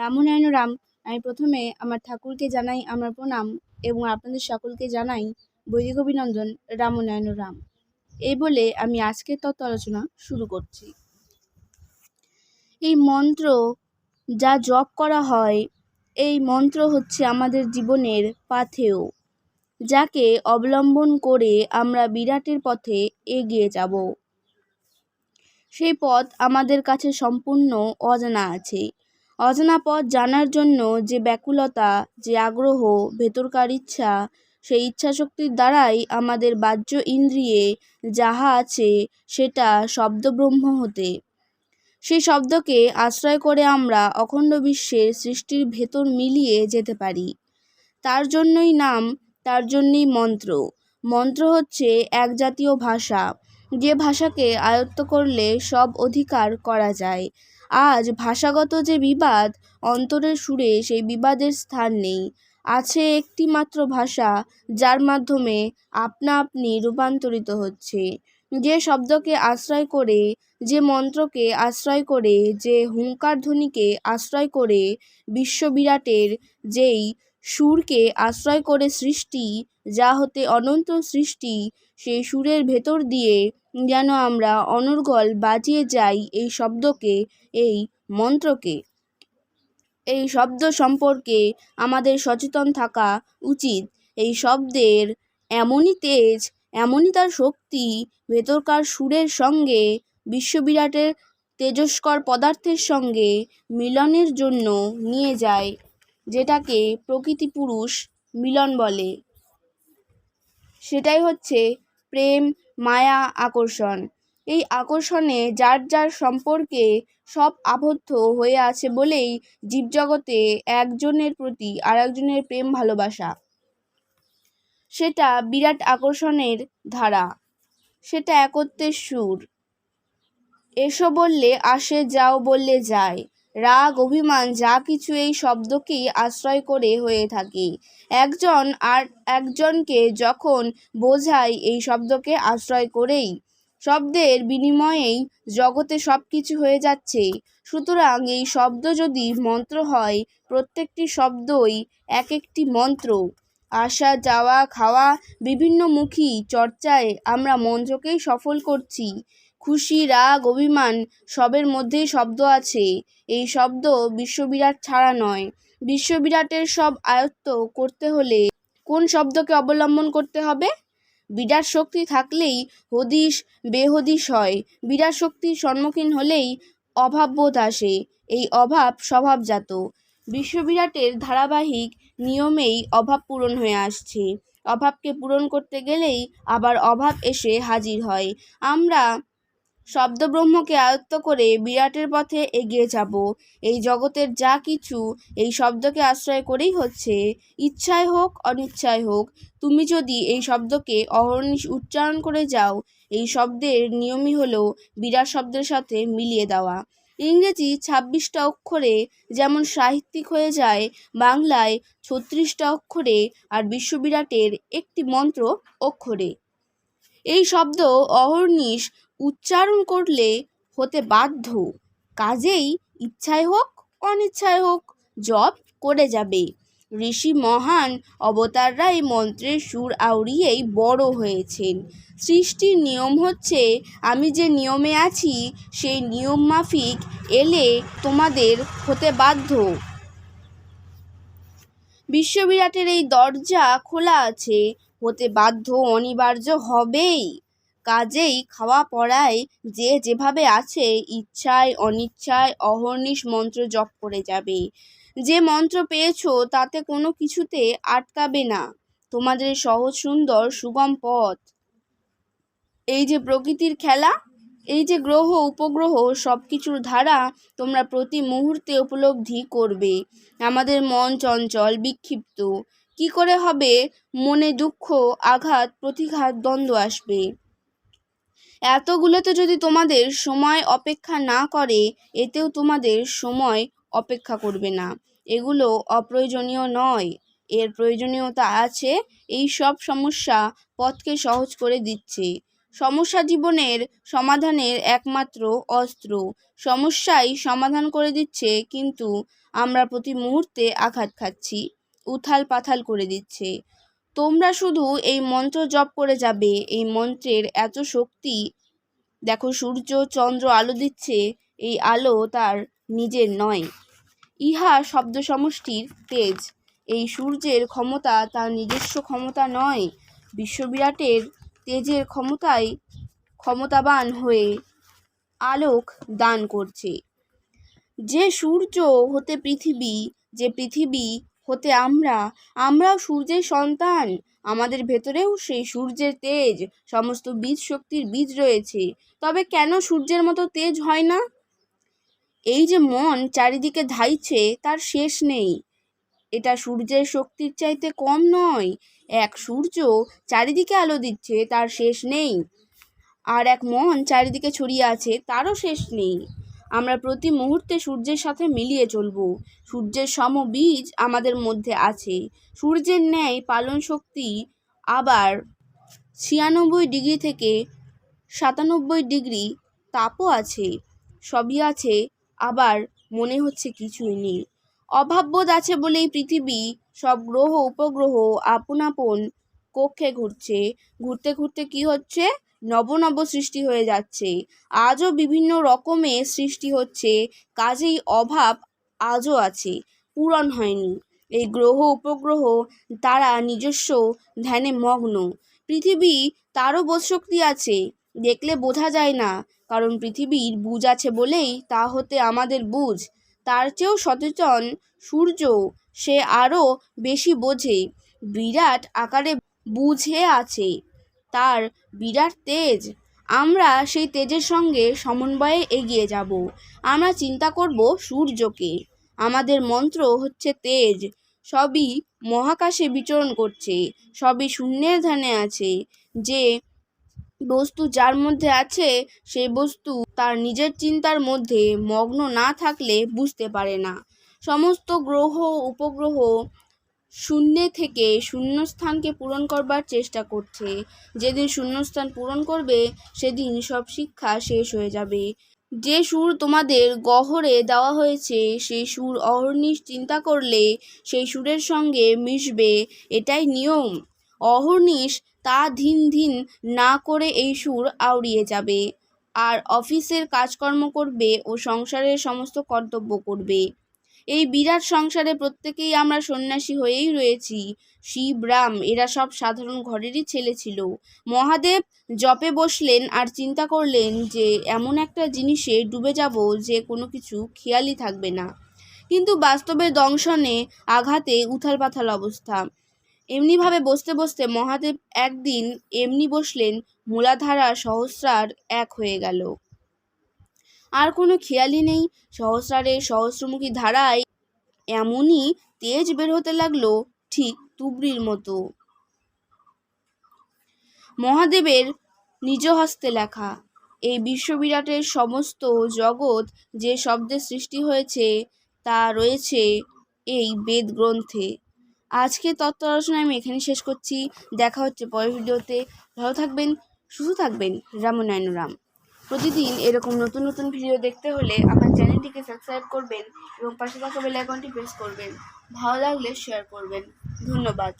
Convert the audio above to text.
রামনারায়ণ রাম আমি প্রথমে আমার ঠাকুরকে জানাই আমার প্রণাম এবং আপনাদের সকলকে জানাই বৈদিক অভিনন্দন রামনারায়ণ রাম এই বলে আমি আজকের তত্ত্ব আলোচনা শুরু করছি। এই মন্ত্র যা জপ করা হয়, এই মন্ত্র হচ্ছে আমাদের জীবনের পাথেয়, যাকে অবলম্বন করে আমরা বিরাটের পথে এগিয়ে যাব। সেই পথ আমাদের কাছে সম্পূর্ণ অজানা আছে। অজানা পথ জানার জন্য যে ব্যাকুলতা, যে আগ্রহ, ভেতরকার ইচ্ছা, সেই ইচ্ছাশক্তির দ্বারাই আমাদের বাহ্য ইন্দ্রিয়ে যাহা আছে সেটা শব্দব্রহ্ম হতে। সেই শব্দকে আশ্রয় করে আমরা অখণ্ড বিশ্বের সৃষ্টির ভেতর মিলিয়ে যেতে পারি। তার জন্যই নাম, তার জন্যই মন্ত্র। মন্ত্র হচ্ছে এক জাতীয় ভাষা। যে ভাষাকে আয়ত্ত করলে সব অধিকার করা যায়। আজ ভাষাগত যে বিবাদ, অন্তরের সুরে সেই বিবাদের স্থান নেই। আছে একটি মাত্র ভাষা, যার মাধ্যমে আপনা আপনি রূপান্তরিত হচ্ছে। যে শব্দকে আশ্রয় করে, যে মন্ত্রকে আশ্রয় করে, যে হুঙ্কার ধ্বনিকে আশ্রয় করে বিশ্ববিরাটের যেই সুরকে আশ্রয় করে সৃষ্টি, যা হতে অনন্ত সৃষ্টি সেই সুরের ভেতর দিয়ে যেন আমরা অনর্গল বাজিয়ে যাই এই শব্দকে, এই মন্ত্রকে। এই শব্দ সম্পর্কে আমাদের সচেতন থাকা উচিত। এই শব্দের এমনই তেজ, এমনই তার শক্তি ভেতরকার সুরের সঙ্গে, বিশ্ববিরাটের তেজস্কর পদার্থের সঙ্গে মিলনের জন্য নিয়ে যায়, যেটাকে প্রকৃতি পুরুষ মিলন বলে। সেটাই হচ্ছে প্রেম, মায়া, আকর্ষণ। এই আকর্ষণে যার যার সম্পর্কে সব আবদ্ধ হয়ে আছে বলেই জীবজগতে একজনের প্রতি আর একজনের প্রেম ভালোবাসা। সেটা বিরাট আকর্ষণের ধারা। সেটা একত্বের সুর। এসো বললে আসে, যাও বললে যায়। রাগ, অভিমান, যা কিছু এই শব্দকেই আশ্রয় করে হয়ে থাকে। একজন আর একজনকে যখন বোঝায় এই শব্দকে আশ্রয় করেই। শব্দের বিনিময়েই জগতে সব কিছু হয়ে যাচ্ছে। সুতরাং এই শব্দ যদি মন্ত্র হয়, প্রত্যেকটি শব্দই এক একটি মন্ত্র। আসা, যাওয়া, খাওয়া বিভিন্নমুখী চর্চায় আমরা মন্ত্রকেই সফল করছি। খুশি, রাগ, অভিমান সবের মধ্যেই শব্দ আছে। এই শব্দ বিশ্ববিরাট ছাড়া নয়। বিশ্ববিরাটের সব আয়ত্ত করতে হলে কোন শব্দকে অবলম্বন করতে হবে? বিরাট শক্তি থাকলেই হদিশ, বেহদিশ হয়। বিরাট শক্তির সম্মুখীন হলেই অভাববোধ আসে। এই অভাব স্বভাবজাত। বিশ্ববিরাটের ধারাবাহিক নিয়মেই অভাব পূরণ হয়ে আসছে। অভাবকে পূরণ করতে গেলেই আবার অভাব এসে হাজির হয়। আমরা শব্দব্রহ্মকে আয়ত্ত করে বিরাটের পথে এগিয়ে যাব। এই জগতের যা কিছু এই শব্দকে আশ্রয় করেই হচ্ছে। ইচ্ছায় হোক, অনিচ্ছায় হোক, তুমি যদি এই শব্দকে অহর্নিশ উচ্চারণ করে যাও, এই শব্দের নিয়মই হলো বিরাট শব্দের সাথে মিলিয়ে দেওয়া। ইংরেজি ছাব্বিশটা অক্ষরে যেমন সাহিত্যিক হয়ে যায়, বাংলায় ছত্রিশটা অক্ষরে আর বিশ্ববিরাটের একটি মন্ত্র অক্ষরে। এই শব্দ অহর্নিশ উচ্চারণ করলে হতে বাধ্য। কাজেই ইচ্ছায় হোক, অনিচ্ছায় হোক, জপ করে যাবে। ঋষি মহান অবতাররা এই মন্ত্রের সুর আউড়িয়েই বড় হয়েছেন। সৃষ্টির নিয়ম হচ্ছে, আমি যে নিয়মে আছি, সেই নিয়ম মাফিক এলে তোমাদের হতে বাধ্য। বিশ্ববিরাটের এই দরজা খোলা আছে, হতে বাধ্য অনিবার্য হবেই। কাজেই খাওয়া পড়ায় যে যেভাবে আছে, ইচ্ছায়, অনিচ্ছায় অহর্নিশ মন্ত্র জপ করে যাবে। যে মন্ত্র পেয়েছ, তাতে কোনো কিছুতে আটকাবে না। তোমাদের সহজ সুন্দর সুগম পথ। এই যে প্রকৃতির খেলা, এই যে গ্রহ, উপগ্রহ সব কিছুর ধারা তোমরা প্রতি মুহূর্তে উপলব্ধি করবে। আমাদের মন চঞ্চল, বিক্ষিপ্ত। কি করে হবে? মনে দুঃখ, আঘাত, প্রতিঘাত, দ্বন্দ্ব আসবে। এতগুলোতে যদি তোমাদের সময় অপেক্ষা না করে, এতেও তোমাদের সময় অপেক্ষা করবে না। এগুলো অপ্রয়োজনীয় নয়। এর প্রয়োজনীয়তা আছে। এই সব সমস্যা পথকে সহজ করে দিচ্ছে। সমস্যা জীবনের সমাধানের একমাত্র অস্ত্র। সমস্যাই সমাধান করে দিচ্ছে, কিন্তু আমরা প্রতি মুহূর্তে আঘাত খাচ্ছি উথাল পাথাল করে দিচ্ছে। তোমরা শুধু এই মন্ত্র জপ করে যাবে। এই মন্ত্রের এত শক্তি। দেখো, সূর্য, চন্দ্র আলো দিচ্ছে, এই আলো তার নিজের নয়। ইহা শব্দ সমষ্টির তেজ। এই সূর্যের ক্ষমতা তার নিজস্ব ক্ষমতা নয়। বিশ্ববিরাটের তেজের ক্ষমতায় ক্ষমতাবান হয়ে আলোক দান করছে। যে সূর্য হতে পৃথিবী, যে পৃথিবী হতে আমরা, আমরাও সূর্যের সন্তান। আমাদের ভেতরেও সেই সূর্যের তেজ, সমস্ত বীজ শক্তির বীজ রয়েছে। তবে কেন সূর্যের মতো তেজ হয় না? এই যে মন চারিদিকে ধাইছে, তার শেষ নেই। এটা সূর্যের শক্তির চাইতে কম নয়। এক সূর্য চারিদিকে আলো দিচ্ছে, তার শেষ নেই। আর এক মন চারিদিকে ছড়িয়ে আছে, তারও শেষ নেই। আমরা প্রতি মুহূর্তে সূর্যের সাথে মিলিয়ে চলব। সূর্যের সম বীজ আমাদের মধ্যে আছে। সূর্যের ন্যায় পালন শক্তি আবার ছিয়ানব্বই ডিগ্রি থেকে সাতানব্বই ডিগ্রি তাপও আছে। সবই আছে, আবার মনে হচ্ছে কিছুই নেই। অভাববোধ আছে বলেই পৃথিবী, সব গ্রহ, উপগ্রহ আপন আপন কক্ষে ঘুরছে। ঘুরতে ঘুরতে কি হচ্ছে? নব নব সৃষ্টি হয়ে যাচ্ছে। আজও বিভিন্ন রকমের সৃষ্টি হচ্ছে, কাজেই অভাব আজও আছে, পূরণ হয়নি। এই গ্রহ উপগ্রহ তারা নিজস্ব ধ্যানে মগ্ন। পৃথিবী তারও বোধশক্তি আছে, দেখলে বোঝা যায় না, কারণ পৃথিবীর বুঝ আছে বলেই তা হতে আমাদের বুঝ। তার চেয়েও সচেতন সূর্য, সে আরও বেশি বোঝে। বিরাট আকারে বুঝে আছে। তার বিরাট তেজ। আমরা সেই তেজের সঙ্গে সমন্বয়ে এগিয়ে যাব। আমরা চিন্তা করব সূর্যকে। আমাদের মন্ত্র হচ্ছে তেজ। সবই মহাকাশে বিচরণ করছে। সবই শূন্যের ধ্যানে আছে। যে বস্তু যার মধ্যে আছে, সেই বস্তু তার নিজের চিন্তার মধ্যে মগ্ন না থাকলে বুঝতে পারে না। সমস্ত গ্রহ, উপগ্রহ শূন্যে থেকে শূন্যস্থানকে পূরণ করবার চেষ্টা করছে। যেদিন শূন্যস্থান পূরণ করবে, সেদিন সব শিক্ষা শেষ হয়ে যাবে। যে সুর তোমাদের গহরে দেওয়া হয়েছে, সেই সুর অহর্নিশ চিন্তা করলে সেই সুরের সঙ্গে মিশবে। এটাই নিয়ম। অহর্নিশ তা ধিন ধিন না করে এই সুর আউড়িয়ে যাবে। আর অফিসের কাজকর্ম করবে ও সংসারের সমস্ত কর্তব্য করবে। এই বিরাট সংসারে প্রত্যেকেই আমরা সন্ন্যাসী হয়েই রয়েছি। শিব, রাম, এরা সব সাধারণ ঘরেরই ছেলে ছিল। মহাদেব জপে বসলেন আর চিন্তা করলেন যে, এমন একটা জিনিসে ডুবে যাব যে কোনো কিছু খেয়ালই থাকবে না। কিন্তু বাস্তবে দংশনে আঘাতে উথাল পাথাল অবস্থা। এমনিভাবে বসতে বসতে মহাদেব একদিন এমনি বসলেন, মূলাধারা সহস্রার এক হয়ে গেল। আর কোনো খেয়ালই নেই। সহস্রারে সহস্রমুখী ধারায় এমনই তেজ বের হতে লাগল ঠিক তুবড়ির মতো। মহাদেবের নিজ হস্তে লেখা, এই বিশ্ববিরাটের সমস্ত জগৎ যে শব্দে সৃষ্টি হয়েছে, তা রয়েছে এই বেদ গ্রন্থে। আজকে তত্ত্ব আলোচনা আমি এখানে শেষ করছি। দেখা হচ্ছে পরের ভিডিওতে। ভালো থাকবেন, সুস্থ থাকবেন। রামনায়ণ রাম। প্রতিদিন এরকম নতুন নতুন ভিডিও দেখতে হলে আমার চ্যানেলটিকে সাবস্ক্রাইব করবেন এবং পাশে থাকা বেল আইকনটি প্রেস করবেন। ভালো লাগলে শেয়ার করবেন। ধন্যবাদ।